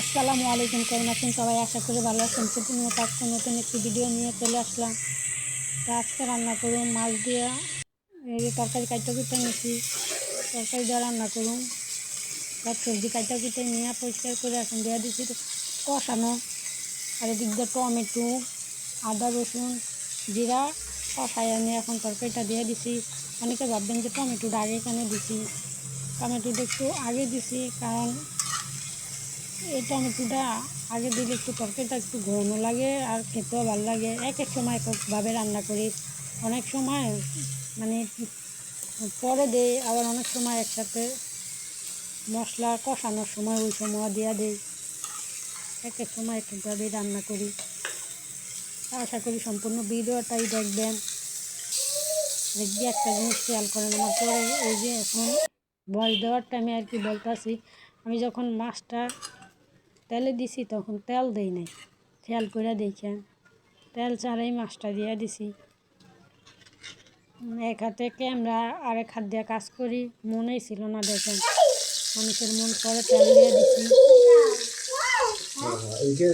আসসালামু আলাইকুম, কেমন আছেন? সবাই আশা করি ভালো আছেন। প্রতিনিয়ত আজকে নতুন একটি ভিডিও নিয়ে চলে আসলাম। তো আজকে রান্না করুন মাছ দিয়ে, এই তরকারি কাইটা কুটে নিয়েছি তরকারি দিয়ে রান্না করুন সব সবজি কাইটা কুটে নিয়ে পরিষ্কার করে এখন দিয়ে দিচ্ছি কষানো। আর এদিক দিয়ে টমেটো, আদা, রসুন, জিরা কষাই আনি এখন তরকারিটা দিয়ে দিছি। অনেকে ভাববেন যে টমেটোটা আগে কেন দিছি? টমেটোটা একটু আগে দিছি, কারণ এই টমেটোটা আগে দিলে একটু তরকারিটা একটু ঘন লাগে আর খেতেও ভালো লাগে। এক এক সময় একভাবে রান্না করি। অনেক সময় মানে পরে দেই, আবার অনেক সময় একসাথে মশলা কষানোর সময় ওই সময় দেওয়া দেই। এক এক সময় এক একভাবেই রান্না করি। আশা করি সম্পূর্ণ ভিডিওটাই দেখবেন। দেখবি একটা জিনিস খেয়াল করেন আমার পরে, এই যে এখন বয়স দেওয়ার টাইমে আর কি বলতেছি, আমি যখন মাছটা তেলে দিছি তখন তেল দেই নাই। খেয়াল করে দেখেন তেল ছাড়াই মাছটা দিয়ে দিছি। এক হাতে ক্যামেরা আর এক হাত দিয়ে কাজ করি মনেই ছিল না দেখেন। মানুষের মন করে তেল দিয়ে দিছি।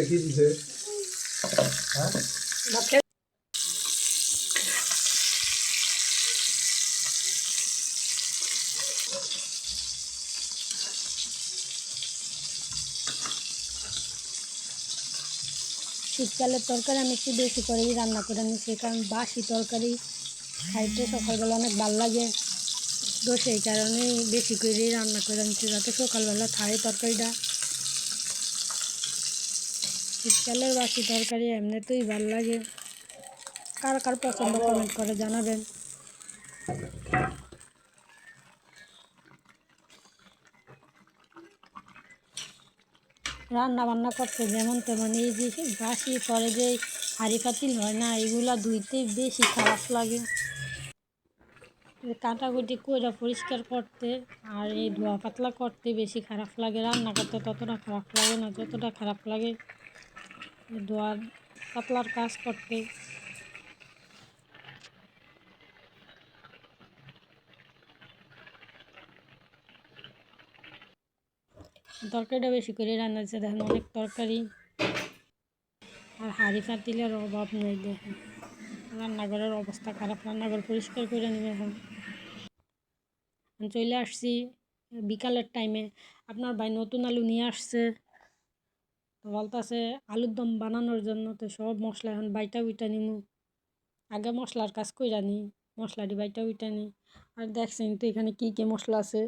রেখে দিছে। হ্যাঁ? শীতকালের তরকারি আমি একটু বেশি করেই রান্না করে নিচ্ছি কারণ বাসি তরকারি খাইতে সকালবেলা অনেক ভালো লাগে। তো সেই কারণেই বেশি করেই রান্না করে নিচ্ছি যাতে সকালবেলা খাই তরকারিটা। শীতকালের বাসি তরকারি এমনিতেই ভালো লাগে। কার কার পছন্দ কমেন্ট করে জানাবেন। রান্না বান্না করতে যেমন তেমন এই যে বাসি, পরে যে হাঁড়ি পাতিল হয় না, এগুলা ধুইতে বেশি খারাপ লাগে। কাটাকুটি কোয়া পরিষ্কার করতে আর এই ধোয়া পাতলা করতে বেশি খারাপ লাগে। রান্না করতে ততটা খারাপ লাগে না, যতটা খারাপ লাগে ধোয়া পাতলার কাজ করতে। তরকারিটা বেশি করে রান্না দিচ্ছে দেখেন অনেক তরকারি। আর হাঁড়ি পাতিলের অভাব নেই, দেখেন। রান্নাঘরের অবস্থা খারাপ। রান্নাঘর পরিষ্কার করে নেবে এখন। চলে আসছি বিকালের টাইমে আপনার ভাই নতুন আলু নিয়ে আসছে। তো বলতেছে আলুর দম বানানোর জন্য। তো সব মশলা এখন বাইটা উইটা নিমু। আগে মশলার কাজ কইরা নি। মশলাটি বাইটা উইটা নি। আর দেখছেন তো এখানে কী কী মশলা আছে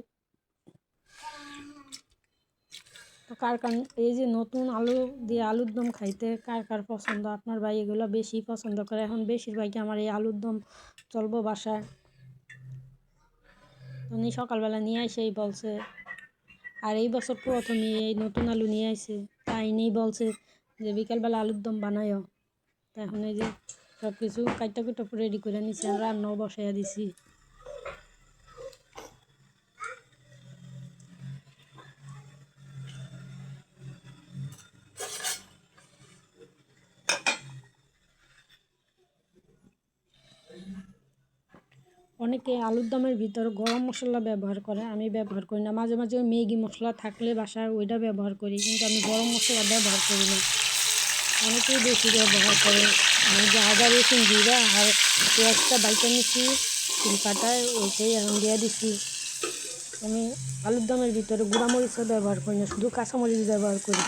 তো কার কার এই যে নতুন আলু দিয়ে আলুর দম খাইতে কার কার পছন্দ? আপনার ভাই এগুলো বেশি পছন্দ করে। এখন বেশিরভাগই আমার এই আলুর দম চলবো বাসায়। উনি সকালবেলা নিয়ে এসেই বলছে, আর এই বছর প্রথমে এই নতুন আলু নিয়ে আসে তাই নিয়েই বলছে যে বিকালবেলা আলুর দম বানায়ও। তা এখন এই যে সব কিছু কাইটা কুটা রেডি করে নিছি, আর রান্নাও বসাইয়া দিছি। অনেকে আলুর দমের ভিতর গরম মশলা ব্যবহার করে, আমি ব্যবহার করি না। মাঝে মাঝে ম্যাগি মশলা থাকলে বাসায় ওইটা ব্যবহার করি, কিন্তু আমি গরম মশলা ব্যবহার করি না। অনেকেই বেশি ব্যবহার করে। আমি যে আদা রসুন জিরা আর পেঁয়াজটা বাইটা নিচ্ছি কাটায় ওইটাই এখন দিয়ে দিচ্ছি আমি আলুর দমের ভিতরে গুঁড়া মরিচও ব্যবহার করি না, শুধু কাঁচামরিচ ব্যবহার করি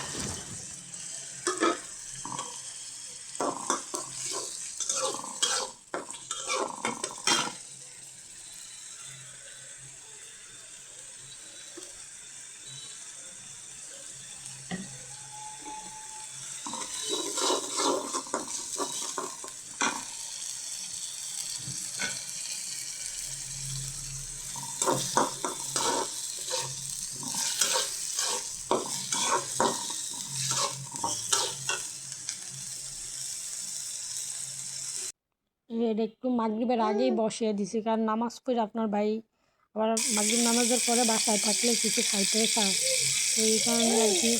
এটা একটু মাগরিবের আগেই বসিয়ে দিছি কারণ নামাজ পড়ে আপনার ভাই আবার মাগরিব নামাজের পরে বাসায় থাকলে কিছু খাইতে চায়। তো এই কারণে আর কি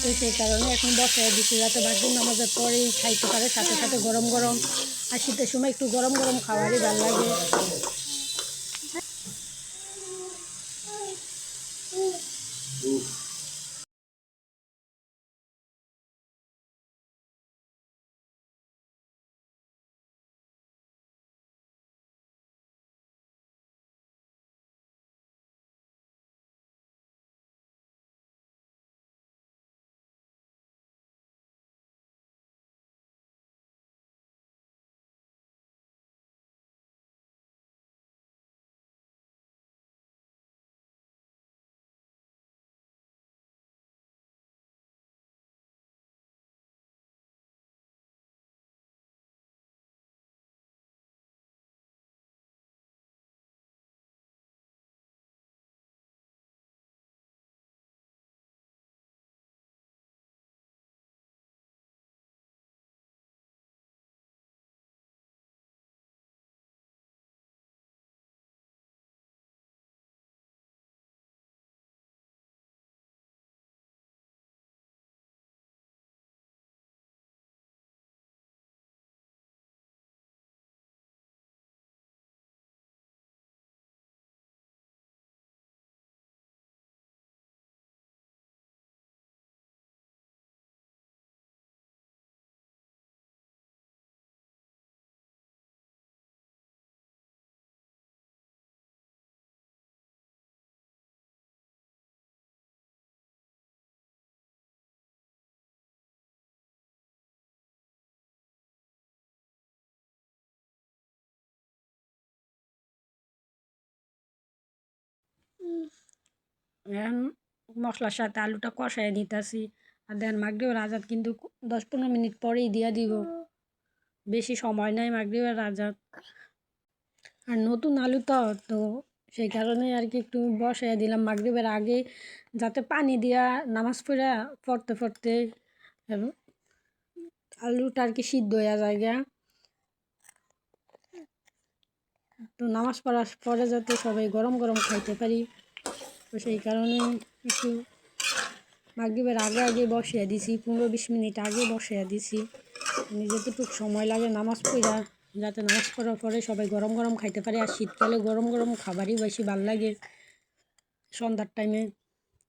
তো সেই কারণে এখন বসিয়ে দিছি যাতে মাগরিব নামাজের পরেই খাইতে পারে সাথে সাথে গরম গরম আর শীতের সময় একটু গরম গরম খাবারই ভালো লাগে। এখন মশলার সাথে আলুটা কষাই দিতেছি আর দেন মাগরিবের আজাদ কিন্তু দশ পনেরো মিনিট পরেই দিয়া দিব। বেশি সময় নাই মাগরিবের আজাদ। আর নতুন আলু তো তো সেই কারণে আর কি একটু বসাই দিলাম মাগরিবের আগে, যাতে পানি দিয়া নামাজ পড়া পড়তে পড়তে আলুটা আর কি সিদ্ধ হয়ে যায় তো নামাজ পড়ার পরে যাতে সবাই গরম গরম খাইতে পারি। তো সেই কারণে একটু মাগরিবের আগে আগে বসিয়ে দিছি, পনেরো বিশ মিনিট আগে বসিয়ে দিছি। মানে যতটুকু সময় লাগে নামাজ পড়া, যাতে নামাজ পড়ার পরে সবাই গরম গরম খাইতে পারে। আর শীতকালে গরম গরম খাবারই বেশি ভালো লাগে। সন্ধ্যার টাইমে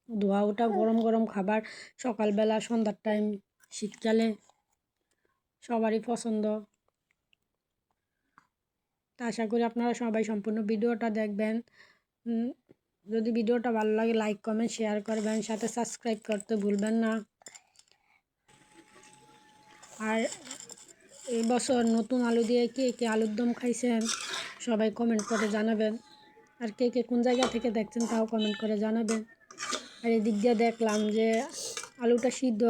ধোয়া ওটা গরম গরম খাবার, সকালবেলা সন্ধ্যার টাইম শীতকালে সবারই পছন্দ। তা আশা করি আপনারা সবাই সম্পূর্ণ ভিডিওটা দেখবেন। যদি ভিডিওটা ভালো লাগে লাইক কমেন্ট শেয়ার করবেন। সাথে সাবস্ক্রাইব করতে ভুলবেন না। আর এই বছর নতুন আলু দিয়ে কে কে আলুর দম খাইছেন, সবাই কমেন্ট করে জানাবেন। আর কে কে কোন জায়গা থেকে দেখছেন, তাও কমেন্ট করে জানাবেন। আর এদিক দিয়ে দেখলাম যে আলুটা সিদ্ধ,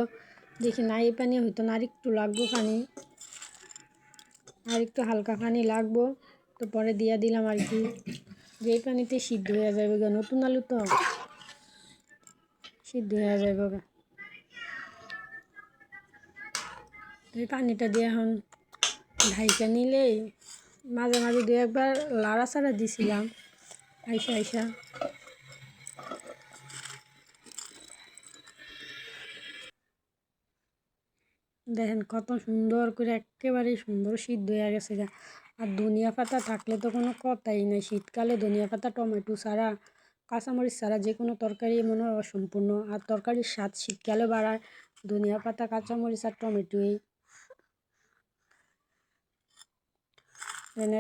দেখি না এই পানি হইতো না আর একটু লাগবো পানি। আর একটু হালকা পানি লাগবো, তো পরে দিয়ে দিলাম আর কি। যে এই পানিতে সিদ্ধ হয়ে যাবে গা, নতুন আলু তো। সিদ্ধ হয়ে যাবে গা। এই পানিটা দিয়ে এখন ঢাইকা নিলেই মাঝে মাঝে দু একবার লাড়াচাড়া দিছিলাম, আইসা আইসা। দেখেন কত সুন্দর করে একেবারে সুন্দর সিদ্ধ হয়ে গেছে গা। আর ধনিয়া পাতা থাকলে তো কোনো কথাই নেই। শীতকালে ধনিয়া পাতা, টমেটো ছাড়া, কাঁচামরিচ ছাড়া যে কোনো তরকারি মনে হয় অসম্পূর্ণ। আর তরকারির স্বাদ শীতকালে বাড়ায়। ধনিয়া পাতা, কাঁচামরিচ আর টমেটোই।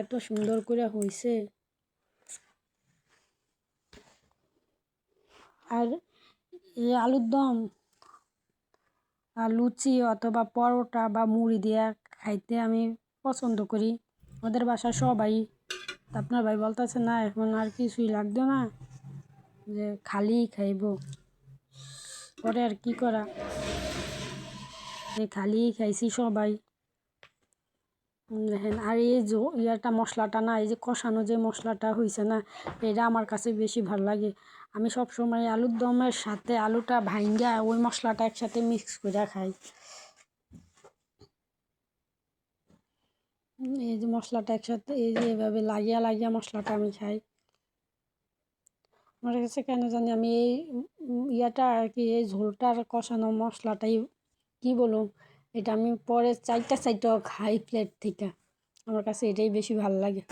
এত সুন্দর করে হয়েছে আর এই আলুর দম আর লুচি অথবা পরোটা বা মুড়ি দিয়ে খাইতে আমি পছন্দ করি। ওদের বাসা সবাই আপনার ভাই বলতেছে, না, এখন আর কিছুই লাগতো না, যে খালি খাইব। পরে আর কি করা? এই খালি খাইছি সবাই। দেখেন, আর এই যে ইয়াটা মশলাটা না, এই যে কষানো যে মশলাটা হয়েছে না, এটা আমার কাছে বেশি ভালো লাগে। আমি সব সময় আলুর দমের সাথে আলুটা ভাঙ্গা ওই মশলাটা একসাথে মিক্স করে খাই। এই যে মশলাটা একসাথে, এই যে এভাবে লাগিয়া লাগিয়া মশলাটা আমি খাই। আমার কাছে কেন জানি আমি এই ইয়াটা আর কি, এই ঝোলটার কষানো মশলাটাই কি বলুন এটা আমি পরে চাইটা চাইটা খাই প্লেট থেকে। আমার কাছে এটাই বেশি ভালো লাগে।